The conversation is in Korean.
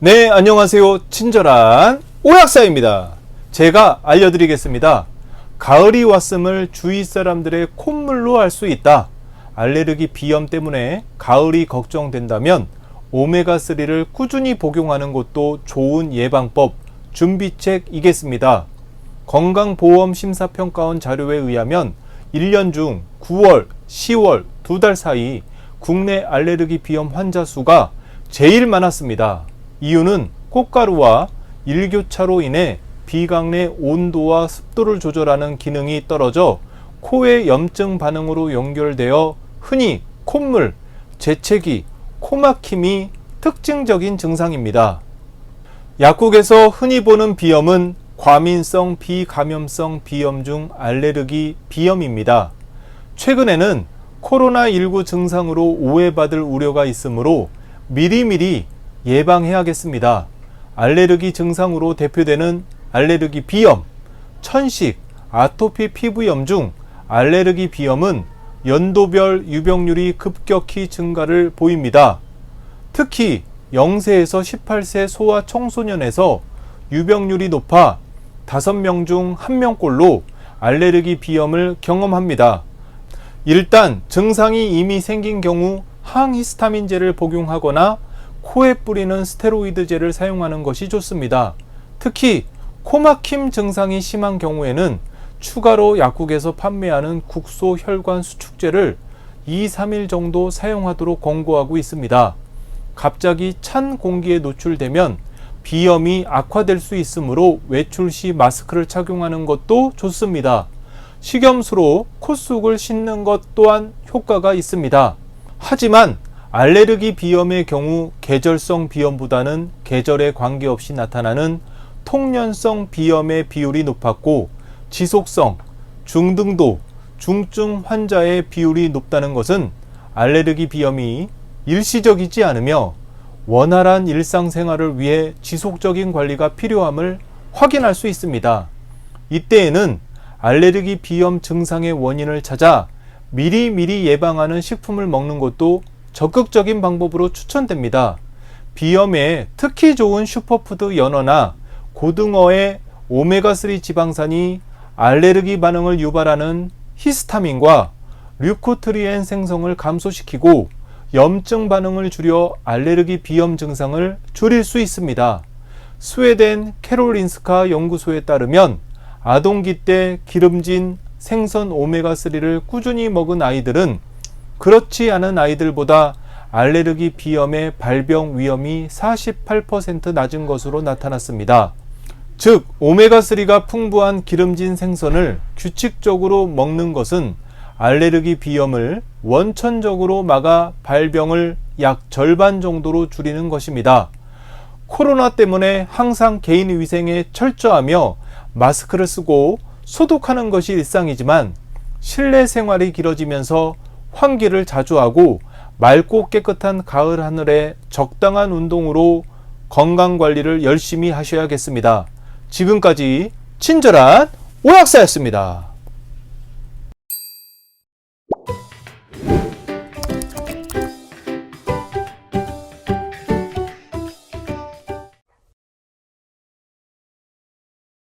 네, 안녕하세요. 친절한 오약사입니다. 제가 알려드리겠습니다. 가을이 왔음을 주위 사람들의 콧물로 알 수 있다. 알레르기 비염 때문에 가을이 걱정된다면 오메가3를 꾸준히 복용하는 것도 좋은 예방법, 준비책이겠습니다. 건강보험 심사평가원 자료에 의하면 1년 중 9월, 10월 두 달 사이 국내 알레르기 비염 환자 수가 제일 많았습니다. 이유는 꽃가루와 일교차로 인해 비강 내 온도와 습도를 조절하는 기능이 떨어져 코의 염증 반응으로 연결되어 흔히 콧물, 재채기, 코막힘이 특징적인 증상입니다. 약국에서 흔히 보는 비염은 과민성 비감염성 비염 중 알레르기 비염입니다. 최근에는 코로나19 증상으로 오해받을 우려가 있으므로 미리미리 예방해야겠습니다. 알레르기 증상으로 대표되는 알레르기 비염, 천식, 아토피 피부염 중 알레르기 비염은 연도별 유병률이 급격히 증가를 보입니다. 특히 0세에서 18세 소아 청소년에서 유병률이 높아 5명 중 1명꼴로 알레르기 비염을 경험합니다. 일단 증상이 이미 생긴 경우 항히스타민제를 복용하거나 코에 뿌리는 스테로이드제를 사용하는 것이 좋습니다. 특히 코막힘 증상이 심한 경우에는 추가로 약국에서 판매하는 국소 혈관 수축제를 2, 3일 정도 사용하도록 권고하고 있습니다. 갑자기 찬 공기에 노출되면 비염이 악화될 수 있으므로 외출 시 마스크를 착용하는 것도 좋습니다. 식염수로 콧속을 씻는 것 또한 효과가 있습니다. 하지만 알레르기 비염의 경우 계절성 비염보다는 계절에 관계없이 나타나는 통년성 비염의 비율이 높았고 지속성, 중등도, 중증 환자의 비율이 높다는 것은 알레르기 비염이 일시적이지 않으며 원활한 일상생활을 위해 지속적인 관리가 필요함을 확인할 수 있습니다. 이때에는 알레르기 비염 증상의 원인을 찾아 미리미리 예방하는 식품을 먹는 것도 적극적인 방법으로 추천됩니다. 비염에 특히 좋은 슈퍼푸드 연어나 고등어의 오메가3 지방산이 알레르기 반응을 유발하는 히스타민과 류코트리엔 생성을 감소시키고 염증 반응을 줄여 알레르기 비염 증상을 줄일 수 있습니다. 스웨덴 캐롤린스카 연구소에 따르면 아동기 때 기름진 생선 오메가3를 꾸준히 먹은 아이들은 그렇지 않은 아이들보다 알레르기 비염의 발병 위험이 48% 낮은 것으로 나타났습니다. 즉, 오메가3가 풍부한 기름진 생선을 규칙적으로 먹는 것은 알레르기 비염을 원천적으로 막아 발병을 약 절반 정도로 줄이는 것입니다. 코로나 때문에 항상 개인 위생에 철저하며 마스크를 쓰고 소독하는 것이 일상이지만 실내 생활이 길어지면서 환기를 자주 하고 맑고 깨끗한 가을 하늘에 적당한 운동으로 건강 관리를 열심히 하셔야겠습니다. 지금까지 친절한 오약사였습니다.